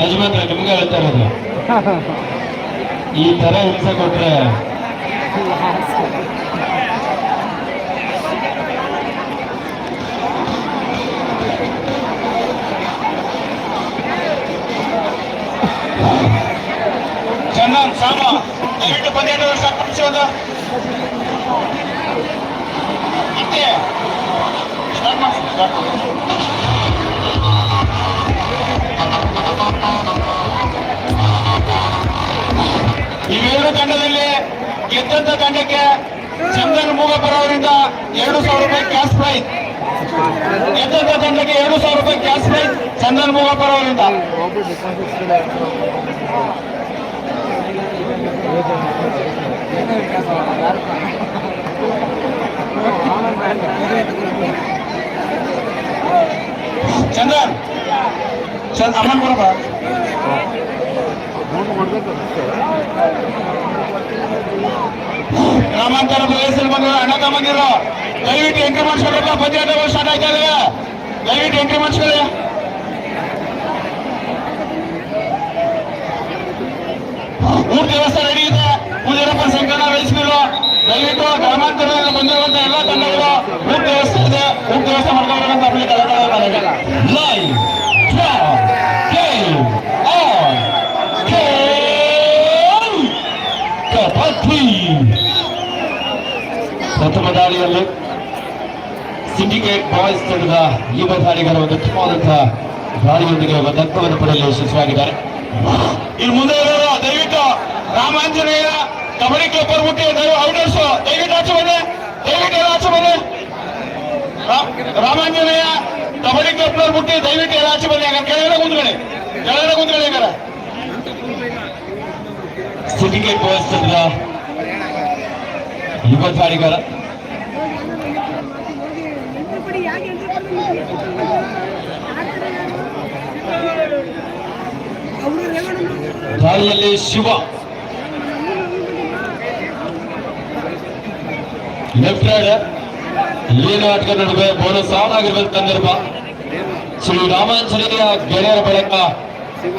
ಯಜಮಾನ್ರೆ, ನಿಮ್ಗೆ ಹೇಳ್ತಾ ಇರೋದು. ಈ ತರ ಹಿಂಸೆ ಕೊಟ್ರೆ ಚಂದನ್ ಸಾಮ. ದಯವಿಟ್ಟು ಮುಗಿಸಿ ಒಂದು ಮತ್ತೆ ಸ್ಟಾರ್ಟ್ ಮಾಡಿ. ಇವೆರಡು ತಂಡದಲ್ಲಿ ಗೆದ್ದಂತ ತಂಡಕ್ಕೆ ಚಂದನ್ ಮೂಗಪ್ಪರ ಅವರಿಂದ ಎರಡು ಸಾವಿರ ರೂಪಾಯಿ ಕ್ಯಾಶ್ ಪ್ರೈಸ್ ಗೆದ್ದಂತ ತಂಡಕ್ಕೆ ಎರಡು ಸಾವಿರ ರೂಪಾಯಿ ಕ್ಯಾಶ್ ಪ್ರೈಸ್ ಚಂದನ್ ಮೂಗಪ್ಪರ ಅವರಿಂದ. ಚಂದನ್, ಚಂದ್, ಅಮ್ಮನ್ ಕೊಡ್ಬೇಕು ಗ್ರಾಮಾಂತರ ಪ್ರದೇಶದಲ್ಲಿ ಬಂದ ಅಣ್ಣ ತಮ್ಮಂದಿರು, ದಯವಿಟ್ಟು ಎಂಟ್ರಿ ಮಾಡಿಸ್ಕೊಳ್ಬೇಕು ಪಂಚಾಯತ್ ಸ್ಟಾರ್ಟ್ ಆಯ್ತಾ ಇದೆ ದಯವಿಟ್ಟು ಎಂಟ್ರಿ ಮಾಡಿಸ್ಕೊಳ್ಳಿ. ಮೂರು ದಿವಸ ರೆಡಿ ಇದೆ. ಪೂಜಾರಪ್ಪ ಸಂಕಟ ಮಿಲ್ಲು ದಯವಿಟ್ಟು ಗ್ರಾಮಾಂತರದಲ್ಲಿ ಬಂದಿರುವಂತಹ ಎಲ್ಲ ತಂಡಗಳು ಮೂರು ದಿವಸ ಇದೆ. ಮೂರು ದಿವಸ ಮಾಡ್ಕೊಳ್ಬೇಕಂತ ಅಪ್ಲಿ ಪ್ರಥಮ ದಾರಿಯಲ್ಲಿ ಸಿಂಡಿಕೇಟ್ ಬಾಯ್ಸ್ ತಂಡದ ಯುವ ದಾರಿಗರ ಒಂದು ಉತ್ತಮವಾದಂತಹ ದಾರಿಯೊಂದಿಗೆ ಒಂದು ಅಂಕವನ್ನು ಪಡೆಯಲು ಯಶಸ್ವಿಯಾಗಿದ್ದಾರೆ. ಇನ್ನು ಮುಂದೆ ದಯವಿಟ್ಟು ರಾಮಾಂಜನೇಯ ಕಬಡ್ಡಿ ಕ್ಲಬ್ ಬರ್ಬಿಟ್ಟು ಔಟರ್ಸ್ ದಯವಿಟ್ಟು ದಯವಿಟ್ಟು ಆಚೆ ರಾಮಾಂಜನೇಯ ಕಬಡ್ಡಿ ಕ್ಲಬ್ ಬರ್ಬಿಟ್ಟು ದಯವಿಟ್ಟು ಎಲ್ಲ ಆಚೆ ಬನ್ನಿ. ಕೆಳಗಡೆ ಕುಂತ್ಕೊಳ್ಳಿ. ಕೆಳಗಡೆ ಕುಂತ್ಕೊಳ್ಳಿ ಸಿಂಡಿಕೇಟ್ ಬಾಯ್ಸ್ ತಂಡದ ಯುವ ಶಿವ. ಲೆಫ್ಟ್ ಹ್ಯಾಂಡ್ ಏನು ಆಟದ ನಡುವೆ ಬೋನಸ್ ಆನ್ ಆಗಿರ್ಬೇಕು ಸಂದರ್ಭ. ಶ್ರೀ ರಾಮಾಂಜನೇಯ ಗೆಳೆಯರ ಬಳಕ.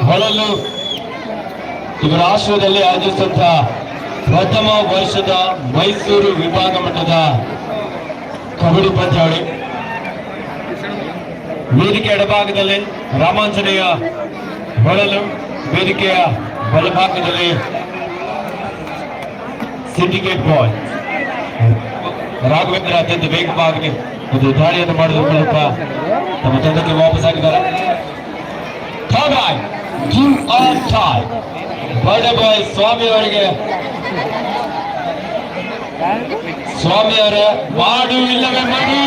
ಹೊಳಲು ಇವರ ಆಶ್ರಯದಲ್ಲಿ ಆಯೋಜಿಸಿದಂತ ಪ್ರಥಮ ವರ್ಷದ ಮೈಸೂರು ವಿಭಾಗ ಮಟ್ಟದ ಕಬಡ್ಡಿ ಪಂದ್ಯಾವಳಿ. ವೇದಿಕೆ ಎಡಭಾಗದಲ್ಲಿ ರಾಮಾಂಜನೇಯ ಹೊಳಲು, ವೇದಿಕೆಯ ಬಲಭಾಗದಲ್ಲಿ ಸಿಂಡಿಕೇಟ್ ಬಾಯ್ ರಾಘವೇಂದ್ರ ಅತ್ಯಂತ ವೇಗವಾಗಿ ಒಂದು ದಾಳಿಯನ್ನು ಮಾಡಿದ ಮೂಲಕ ತಮ್ಮ ತಂಡಕ್ಕೆ ವಾಪಸ್ಸಾಗಿದ್ದಾರೆ Third ಬಾಯ್ ಸ್ವಾಮಿ ಅವರಿಗೆ ಸ್ವಾಮಿ ಅವರೇ ಮಾಡು ಇಲ್ಲವೇ ಮಾಡಿ.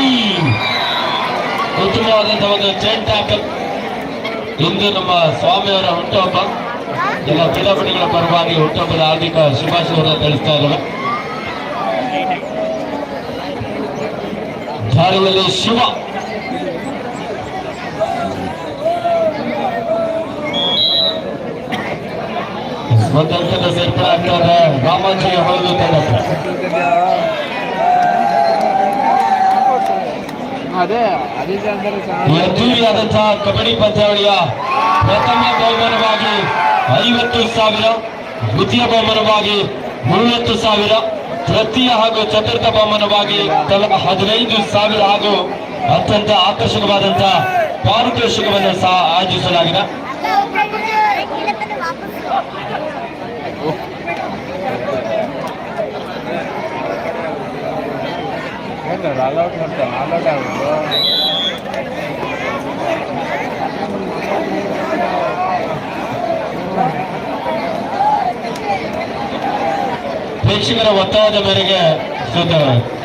ಉತ್ತಮವಾದಂತಹ ಒಂದು ಚೈನ್ ಹಾಕಲ್ ಇಂದು ನಮ್ಮ ಸ್ವಾಮಿಯವರ ಹುಟ್ಟುಹಬ್ಬ. ಎಲ್ಲ ಕ್ರೀಡಾಪಟುಗಳ ಪರವಾಗಿ ಹುಟ್ಟುಹಬ್ಬದ ಹಾರ್ದಿಕ ಶುಭಾಶಯವನ್ನು ತಿಳಿಸ್ತಾ ಇದ್ದಾರೆ ದಾರಿಯಲ್ಲಿ ಶಿವ ಅಂಕದ ಸೇರ್ಪಡೆ ಆಗ್ತಾರೆ ಅಂದ್ರೆ ಚೆನ್ನಾಗಿ ಅದ್ದೂರಿಯಾದಂತಹ ಕಬಡ್ಡಿ ಪಂದ್ಯಾವಳಿಯ ಪ್ರಥಮ ಬಹುಮಾನವಾಗಿ ಐವತ್ತು ಸಾವಿರ ದ್ವಿತೀಯ ಬಹುಮಾನವಾಗಿ ಮೂವತ್ತು ಸಾವಿರ ತೃತೀಯ ಹಾಗೂ ಚತುರ್ಥ ಬಹುಮಾನವಾಗಿ ತಲಾ ಹದಿನೈದು ಸಾವಿರ ಹಾಗೂ ಅತ್ಯಂತ ಆಕರ್ಷಕವಾದಂತಹ ಪಾರಿತೋಷಿಕವನ್ನು ಸಹ ಆಯೋಜಿಸಲಾಗಿದೆ ಏನು ಪ್ರೇಕ್ಷಕರ ಒತ್ತಾಯದ ಮೇರೆಗೆ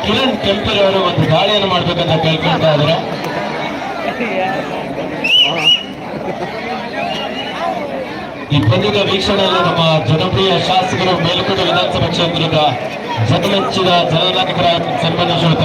ಕಿರಣ್ ಕೆಂಪರಿ ಅವರು ಒಂದು ದಾಳಿಯನ್ನು ಮಾಡ್ಬೇಕಂತ ಕೇಳ್ಕೊಳ್ತಾ ಇದ್ದಾರೆ. ಈ ಪಂದ್ಯದ ವೀಕ್ಷಣೆಯಲ್ಲಿ ನಮ್ಮ ಜನಪ್ರಿಯ ಶಾಸಕರು ಮೇಲುಕೋಟೆ ವಿಧಾನಸಭಾ ಕ್ಷೇತ್ರದ ಜನಮೆಚ್ಚಿದ ಜನನಾಯಕರ ಸನ್ಮಾನಿಸಿದ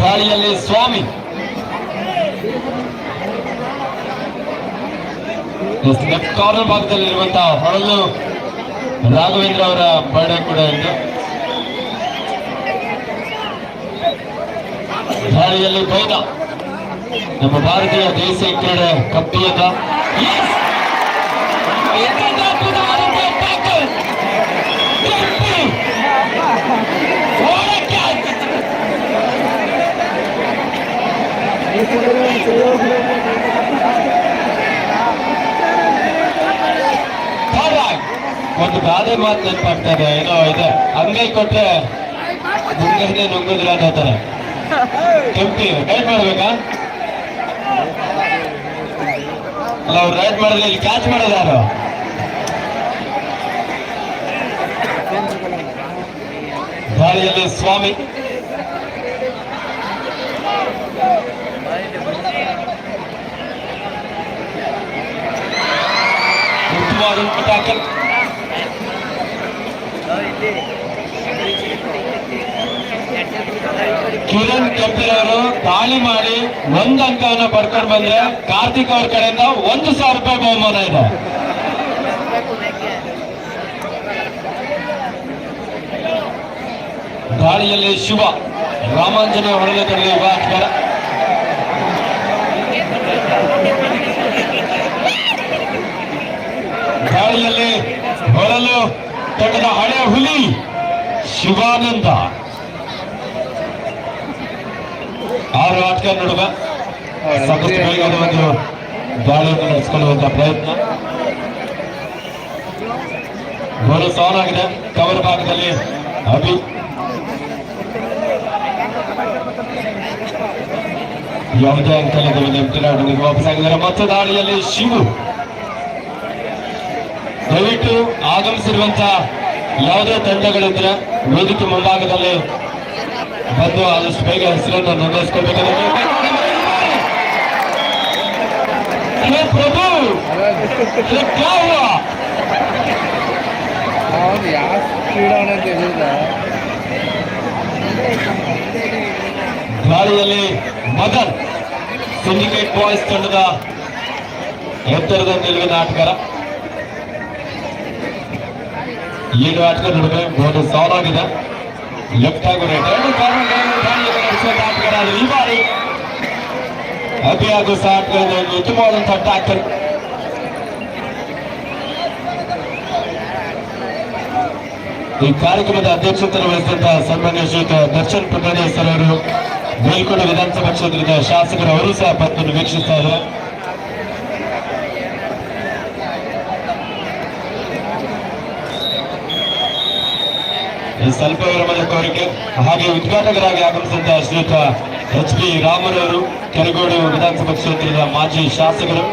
ದಾಳಿಯಲ್ಲಿ ಸ್ವಾಮಿ. ಕಾರ್ನರ್ ಭಾಗದಲ್ಲಿರುವಂತಹ ಹೊಳಲು ರಾಘವೇಂದ್ರ ಅವರ ಬರ್ಡೇ ಕೂಡ ಇದೆ. ಗಾಳಿಯಲ್ಲಿ ಬೈದ. ನಮ್ಮ ಭಾರತೀಯ ದೇಸಿ ಕ್ರೀಡೆ ಕಪ್ಪಿಯದ ಒಂದು ಗಾದೆ ಮಾತು ನೆನಪಾಗ್ತದೆ ಏನೋ ಇದೆ. ಅಂಗೈ ಕೊಟ್ರೆ ಮುಂದೆ ನುಂಗುದಿಲ್ಲ ಅಂತ ಹೇಳ್ತಾರೆ. ಕೆಂಪಿ ರೈಡ್ ಮಾಡ್ಬೇಕಾ? ಅಲ್ಲ, ಅವ್ರು ರೈಡ್ ಮಾಡಿದ್ರೆ ಇಲ್ಲಿ ಕ್ಯಾಚ್ ಮಾಡೋದು ಯಾರು? ಗಾಳಿಯಲ್ಲಿ ಸ್ವಾಮಿ. ಉತ್ತಮವಾದ ಕಿರಣ್ ಕಪಿಲ್ ಅವರು ದಾಳಿ ಮಾಡಿ ಒಂದು ಅಂಕವನ್ನು ಪಡ್ಕೊಂಡು ಬಂದ್ರೆ ಕಾರ್ತಿಕ್ ಅವ್ರ ಕಡೆಯಿಂದ ಒಂದು ಸಾವಿರ ರೂಪಾಯಿ ಬಹುಮಾನ ಇದೆ. ದಾಳಿಯಲ್ಲಿ ಶಿವ ರಾಮಾಂಜನ ಹೊರಲದಲ್ಲಿ ಯುಗಾತ್ಕರ ದಾಳಿಯಲ್ಲಿ ಹೊರಲು ತಂಡದ ಹಳೆ ಹುಲಿ ಶಿವಾನಂದ. ಆರು ಆಟಗಾರ ನಡುವೆ ಸಾಕಷ್ಟು ಒಂದು ದಾಳಿಯನ್ನು ನಡೆಸಿಕೊಳ್ಳುವಂತ ಪ್ರಯತ್ನ. ಗೋಲು ಸಾನ್ ಆಗಿದೆ. ಕವರ್ ಭಾಗದಲ್ಲಿ ಅಭಿ. ಯಾವುದೇ ಅಂಕ ಇಲ್ಲದೆ ನೆಮ್ತಿನಾಡಿಗೆ ವಾಪಸ್ ಆಗಿದ್ದಾರೆ. ಮತ್ತೆ ದಾಳಿಯಲ್ಲಿ ಶಿವು. ದಯವಿಟ್ಟು ಆಗಮಿಸಿರುವಂತ ಯಾವುದೇ ತಂಡಗಳಿದ್ರೆ ವೇದಿಕೆ ಮುಂಭಾಗದಲ್ಲಿ ಬಂದು ಆದಷ್ಟು ಬೇಗ ಹೆಸರನ್ನು ನೋಂದಾಯಿಸ್ಕೊಳ್ಬೇಕಾದ್ರೆ ಹೇ ಪ್ರಭು! ಯಾವ ಸ್ಪೀಡ್ ಅಂತ ಹೇಳಿದ ಗಾಳಿಯಲ್ಲಿ ಮದನ್ ಸಿಂಡಿಕೇಟ್ ಬಾಯ್ಸ್ ತಂಡದ ಎತ್ತರದ ನಿಲುವಿನ ಆಟಗಾರ. ಏಳು ಆಟದ ನಡುವೆ ಮೂರು ಸಾಲಾಗಿದೆ ಲೆಫ್ಟ್ ಹಾಗೂ ರೈಟ್ ಎರಡು ಆದ್ರೆ ಈ ಬಾರಿ ಅಭಿ ಹಾಗೂ ಉತ್ತಮವಾದಂತಹ ಟ್ಯಾಕಲ್ ಈ ಕಾರ್ಯಕ್ರಮದ ಅಧ್ಯಕ್ಷತೆಯನ್ನು ವಹಿಸಿದಂತಹ ಸನ್ಮಾನ್ಯ ಶ್ರೀಯುತ ದರ್ಶನ್ ಪುಟಾಣಿ ಸರ್ ಅವರು ಮೇಲ್ಕೋಟೆ ವಿಧಾನಸಭಾ ಕ್ಷೇತ್ರದ ಶಾಸಕರು, ಅವರು ಸಹ ಪದ್ದನ್ನು ವೀಕ್ಷಿಸ್ತಾ ಇದ್ದಾರೆ. ಈ ಸ್ವಲ್ಪ ವಿರಾಮದ ಕೋರಿಕೆ ಹಾಗೆ ಉದ್ಘಾಟಕರಾಗಿ ಆಗಮಿಸಿದಂತಹ ಶ್ರೀಯುತ ಎಚ್ ಪಿ ರಾಮರವರು, ಕೆರಗೋಡು ವಿಧಾನಸಭಾ ಕ್ಷೇತ್ರದ ಮಾಜಿ ಶಾಸಕರು.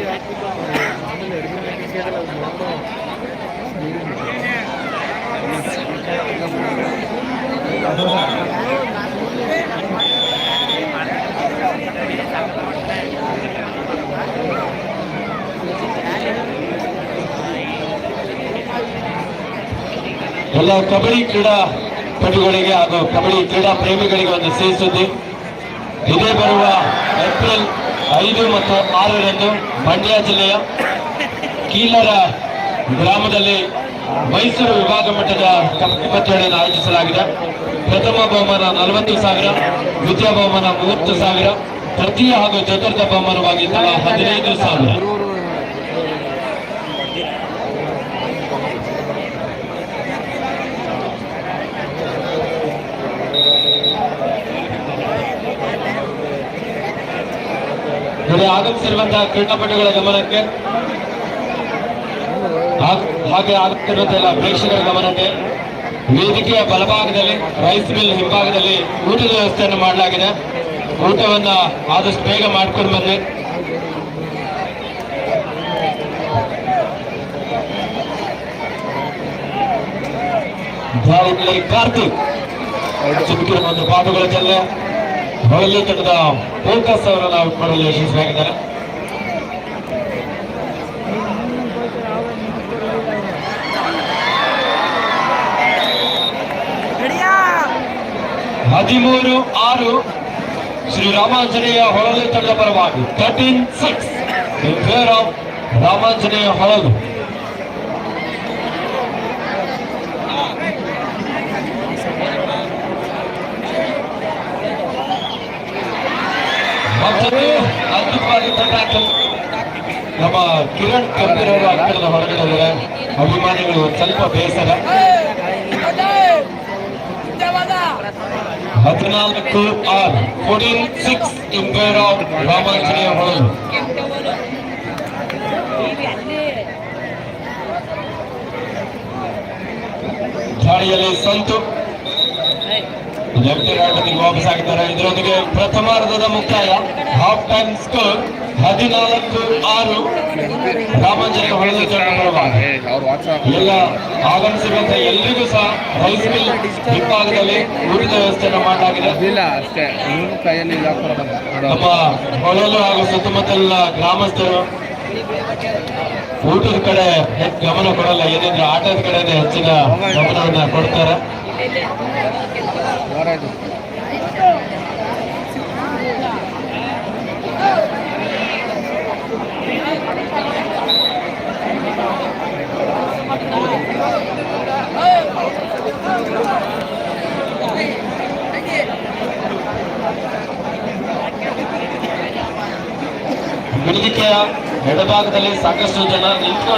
ಎಲ್ಲ ಕಬಡ್ಡಿ ಕ್ರೀಡಾ ಪಟುಗಳಿಗೆ ಹಾಗೂ ಕಬಡ್ಡಿ ಕ್ರೀಡಾ ಪ್ರೇಮಿಗಳಿಗೆ ಒಂದು ಸಿಹಿ ಸುದ್ದಿ. ಇದೇ ಬರುವ ಏಪ್ರಿಲ್ ಐದು ಮತ್ತು ಆರರಂದು ಮಂಡ್ಯ ಜಿಲ್ಲೆಯ ಕೀಲರ ಗ್ರಾಮದಲ್ಲಿ ಮೈಸೂರು ವಿಭಾಗ ಮಟ್ಟದ ಇಪ್ಪತ್ತೇಳನ್ನು ಆಯೋಜಿಸಲಾಗಿದೆ. ಪ್ರಥಮ ಬಹುಮಾನ ನಲವತ್ತು ಸಾವಿರ, ದ್ವಿತೀಯ ಬಹುಮಾನ ಮೂವತ್ತು ಸಾವಿರ, ತೃತೀಯ ಹಾಗೂ ಚತುರ್ಥ ಬಹುಮಾನವಾಗಿ ತಲಾ ಹದಿನೈದು ಸಾವಿರ. ನೋಡಿ ಆಗಮಿಸಿರುವಂತಹ ಕ್ರೀಡಾಪಟುಗಳ ಗಮನಕ್ಕೆ, ಹಾಗ್- ಆಗುತ್ತಿರುವಂತಹ ಎಲ್ಲ ಪ್ರೇಕ್ಷಕರ ಗಮನಕ್ಕೆ ವೇದಿಕೆಯ ಬಲಭಾಗದಲ್ಲಿ ರೈಸ್ ಮಿಲ್ ಹಿಂಭಾಗದಲ್ಲಿ ಊಟದ ವ್ಯವಸ್ಥೆಯನ್ನು ಮಾಡಲಾಗಿದೆ. ಊಟವನ್ನ ಆದಷ್ಟು ಬೇಗ ಮಾಡ್ಕೊಂಡು ಬನ್ನಿ. ಕಾರ್ತಿಕ್. ಒಂದು ಪಾಠಗಳ ಜಲ್ಲೆ ಹೊರಲಿ ತೆಗೆದ ಫೋಕಸ್ ಅವರನ್ನ ಬರಲು ಯಶಸ್ವಿಯಾಗಿದ್ದಾರೆ ಹದಿಮೂರು ಆರು ಶ್ರೀರಾಮಾಂಜನೇಯ ಹೊಳಲು ತಂಡ ಪರವಾಗಿ thirteen six in favour of Ramanjaneya Holalu Kiran Kabir ಅವರು ಅಭಿಮಾನಿಗಳು ಸ್ವಲ್ಪ ಬೇಸರ. ಹದಿನಾಲ್ಕು R fourteen six in favour of Ramanjaneya Holalu. ದಾಳಿಯಲ್ಲಿ ಸಂತು. ಲೆಫ್ಟ್ ರೈಟ್ ವಾಪಸ್ ಆಗಿದ್ದಾರೆ. ಇದರೊಂದಿಗೆ ಪ್ರಥಮಾರ್ಧದ ಮುಕ್ತಾಯ. ಹಾಫ್ ಟೈಮ್ ಸ್ಕೋರ್ ಹದಿನಾಲ್ಕು ಆರು ಅವ್ರು ವಾಟ್ಸಪ್ ಎಲ್ಲ ಆಗಮಿಸಿದಂತ ಎಲ್ರಿಗೂ ಸಹ ರೈಸ್ ಮಿಲ್ ಹಿಂಭಾಗದಲ್ಲಿ ಊರಿನ ವ್ಯವಸ್ಥೆಯನ್ನು ಮಾಡಲಾಗಿದೆ. ನಮ್ಮ ಹೊಳಲು ಹಾಗೂ ಸುತ್ತಮುತ್ತಲಿನ ಗ್ರಾಮಸ್ಥರು ಊಟದ ಕಡೆ ಗಮನ ಕೊಡಲ್ಲ. ಏನಿದ್ರೆ ಆಟದ ಕಡೆ ಹೆಚ್ಚಿನ ಗಮನವನ್ನ ಕೊಡ್ತಾರೆ. ಎಡಭಾಗದಲ್ಲಿ ಸಾಕಷ್ಟು ಜನ ನಿಂತ್ಕೊಂಡು